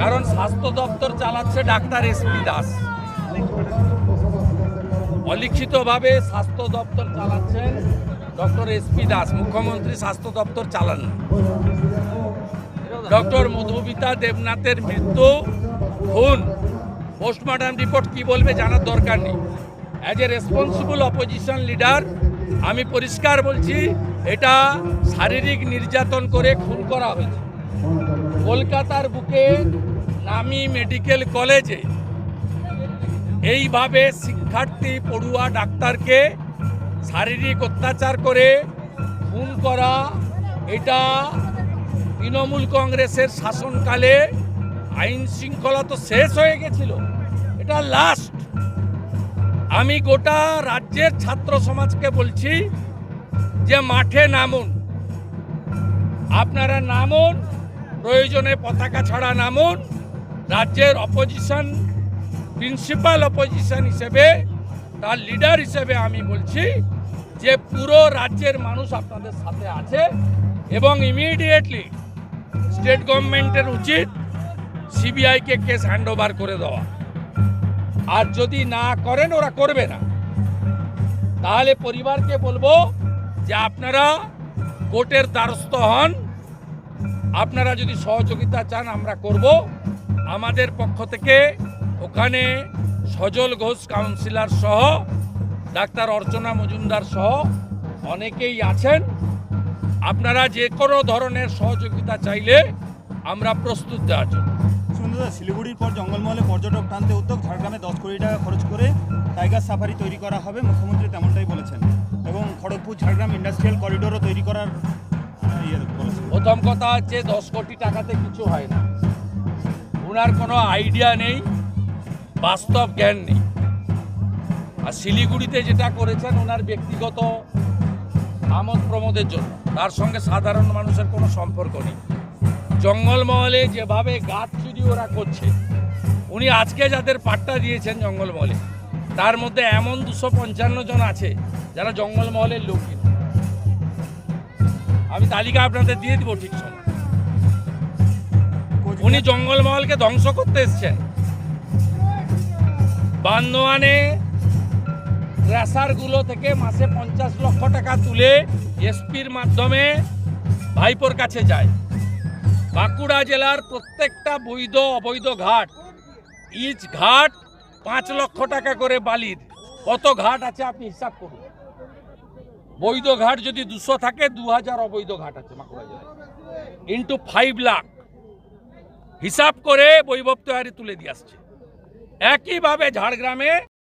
কারণ স্বাস্থ্য দপ্তর চালাচ্ছে ডাক্তার এসপি দাস। অলিখিতভাবে স্বাস্থ্য দপ্তর চালাচ্ছেন ডক্টর এসপি দাস। মুখ্যমন্ত্রী স্বাস্থ্য দপ্তর চালান ডক্টর মধুমিতা দেবনাথের মৃত্যু, খুন। পোস্টমর্টম রিপোর্ট কি বলবে জানার দরকার নেই। As a responsible opposition leader আমি পরিষ্কার বলছি, এটা শারীরিক নির্যাতন করে খুন করা হয়েছে। কলকাতার বুকে নামি মেডিকেল কলেজে এইভাবে শিক্ষার্থী পড়ুয়া ডাক্তারকে শারীরিক অত্যাচার করে খুন করা, এটা তৃণমূল কংগ্রেসের শাসনকালে আইন শৃঙ্খলা তো শেষ হয়ে গেছিল। এটা লাস্ট আমি গোটা রাজ্যের ছাত্র সমাজকে বলছি যে মাঠে নামুন। আপনারা নামুন, প্রয়োজনে পতাকা ছাড়া নামুন। রাজ্যের অপোজিশন প্রিন্সিপাল অপোজিশন হিসেবে, তার লিডার হিসেবে আমি বলছি যে পুরো রাজ্যের মানুষ আপনাদের সাথে আছে এবং ইমিডিয়েটলি স্টেট গভর্নমেন্টের উচিত সিবিআইকে কেস হ্যান্ডওভার করে দেওয়া। আর যদি না করেন, ওরা করবে না। তাহলে পরিবারকে বলব যে আপনারা কোর্টের দ্বারস্থ হন। আপনারা যদি সহযোগিতা চান, আমরা করব। আমাদের পক্ষ থেকে ওখানে সজল ঘোষ কাউন্সিলর সহ, ডাক্তার অর্চনা মজুমদার সহ অনেকেই আছেন। আপনারা যে কোনো ধরনের সহযোগিতা চাইলে আমরা প্রস্তুত দেওয়ার জন্য। সুন্দর শিলিগুড়ির পর জঙ্গলমহলে পর্যটক টানতে উদ্যোগ, ঝাড়গ্রামে দশ কোটি টাকা খরচ করে টাইগার সাফারি তৈরি করা হবে, মুখ্যমন্ত্রী তেমনটাই বলেছেন। এবং খড়গপুর, ঝাড়গ্রাম ইন্ডাস্ট্রিয়াল করিডোরও তৈরি করার ইয়ে প্রথম কথা হচ্ছে দশ কোটি টাকাতে কিছু হয় না। ওনার কোনো আইডিয়া নেই, বাস্তব জ্ঞান নেই। আর শিলিগুড়িতে যেটা করেছেন ওনার ব্যক্তিগত আমোদ প্রমোদের জন্য, তার সঙ্গে সাধারণ মানুষের কোনো সম্পর্ক নেই। জঙ্গলমহলে যেভাবে গাছ চুরি ওরা করছে উনি আজকে যাদের পাট্টা দিয়েছেন জঙ্গলমহলে তার মধ্যে এমন দুশো পঞ্চান্ন জন আছে যারা জঙ্গলমহলের লোকই না। আমি তালিকা আপনাদের দিয়ে দিব ঠিক সময়। উনি জঙ্গলমহলকে ধ্বংস করতে এসছেন। বান্দোয়ানে রেসারগুলো থেকে মাসে পঞ্চাশ লক্ষ টাকা তুলে এসপির মাধ্যমে ভাইপোর কাছে যায়। বাঁকুড়া জেলার প্রত্যেকটা বৈধ, অবৈধ ঘাট, ইচ ঘাট পাঁচ লক্ষ টাকা করে বালির। কত ঘাট আছে আপনি হিসাব করুন। বৈধ ঘাট যদি দুশো থাকে, দু হাজার অবৈধ ঘাট আছে বাঁকুড়া জেলায়। ইন্টু ফাইভ লাখ হিসাব করে বৈভব তৈরি তুলে দিয়ে আসছে। একইভাবে ঝাড়গ্রামে